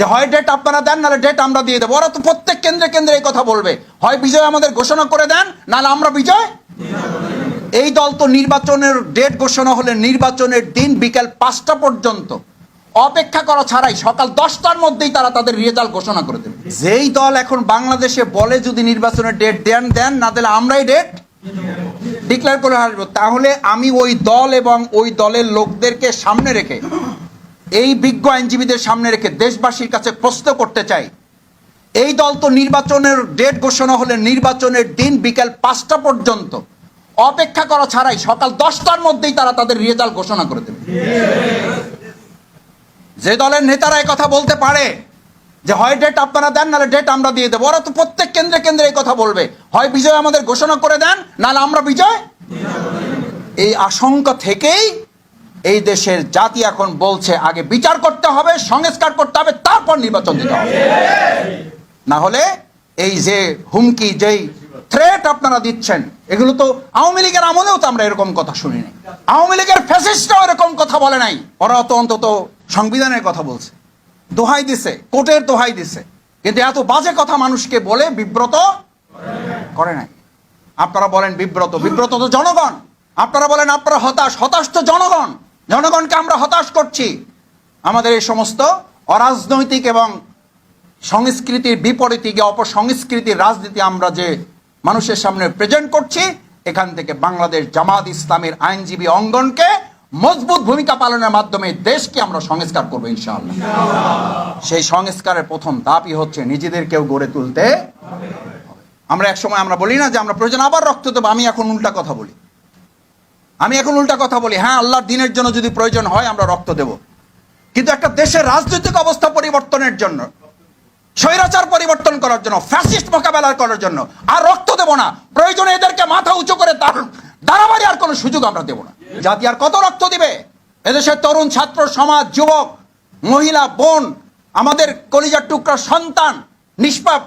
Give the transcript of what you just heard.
যে হয় ডেট আপনারা দেন, নাহলে ডেট আমরা দিয়ে দেবো। ওরা তো প্রত্যেক কেন্দ্রে কেন্দ্রে এই কথা বলবে। হয় বিজয় আমাদের ঘোষণা করে দেন, নাহলে আমরা বিজয়? এই দল তো নির্বাচনের ডেট ঘোষণা হলে নির্বাচনের দিন বিকেল পাঁচটা পর্যন্ত। অপেক্ষা করা ছাড়াই সকাল দশটার মধ্যেই তারা তাদের রেজাল্ট ঘোষণা করে দেবে। যেই দল এখন বাংলাদেশে বলে যদি নির্বাচনের ডেট দেন দেন, না দিলে আমরাই ডেট ডিক্লেয়ার করে আসব। তাহলে আমি ওই দল এবং ওই দলের লোকদেরকে সামনে রেখে এই বিজ্ঞ আইনজীবীদের সামনে রেখে দেশবাসীর কাছে প্রশ্ন করতে চাই। এই দল তো নির্বাচনের ডেট ঘোষণা হলে নির্বাচনের দিন বিকেল পাঁচটা পর্যন্ত অপেক্ষা করা ছাড়াই সকাল দশটার মধ্যেই তারা তাদের রেজাল্ট ঘোষণা করে দেবে। যে দলের নেতারা কথা বলতে পারে যে, হয় ডেট আপনারা দেন, নাহলে ডেট আমরা দিয়ে দেবো। ওরা তো প্রত্যেক কেন্দ্রে কেন্দ্রে এই কথা বলবে। হয় বিজয় আমাদের ঘোষণা করে দেন, নাহলে আমরা বিজয় এই আশঙ্কা থেকেই এই দেশের জাতি এখন বলছে, আগে বিচার করতে হবে, সংস্কার করতে হবে, তারপর নির্বাচন দিতে হবে। না হলে এই যে হুমকি, যেই থ্রেট আপনারা দিচ্ছেন, এগুলো তো আওয়ামী লীগের আমলেও তো আমরা এরকম কথা শুনিনি আওয়ামী লীগের ফ্যাসিস্টরাও এরকম কথা বলে নাই। ওরা তো অন্তত সংবিধানের কথা বলছে। দোহাই দিছে, কোর্টের দোহাই দিছে। কিন্তু এত বাজে কথা মানুষকে বলে বিব্রত করে নাই। আপনারা বলেন বিব্রত বিব্রত তো জনগণ। আপনারা বলেন আপনারা হতাশ হতাশ তো জনগণ। জনগণকে আমরা হতাশ করছি। আমাদের এই সমস্ত অরাজনৈতিক এবং সংস্কৃতির বিপরীতে গিয়ে অপসংস্কৃতির রাজনীতি আমরা যে মানুষের সামনে প্রেজেন্ট করছি, এখান থেকে বাংলাদেশ জামাত ইসলামের আইনজীবী অঙ্গনকে মজবুত ভূমিকা পালনের মাধ্যমে দেশকে আমরা সংস্কার করব ইনশাআল্লাহ। সেই সংস্কারের প্রথম ধাপই হচ্ছে নিজেদেরকেও গড়ে তুলতে আমরা এক সময় আমরা বলি না যে আমরা প্রয়োজন আবার রক্ত দেবো, আমি এখন উল্টা কথা বলি। আমি এখন উল্টা কথা বলি হ্যাঁ আল্লাহর দিনের জন্য যদি প্রয়োজন হয়, আমরা রক্ত দেব। কিন্তু একটা দেশের রাজনৈতিক অবস্থা পরিবর্তনের জন্য, স্বৈরাচার পরিবর্তন করার জন্য ফ্যাসিস্ট মোকাবেলা করার জন্য, আর রক্ত দেব না। প্রয়োজনে এদেরকে মাথা উঁচু করে দাঁড়- দাঁড়াবাড়ি আর কোনো সুযোগ আমরা দেব না। জাতি আর কত রক্ত দিবে? এদেশের তরুণ, ছাত্র, সমাজ, যুবক, মহিলা, বোন, আমাদের কলিজার টুকরা সন্তান, নিষ্পাপ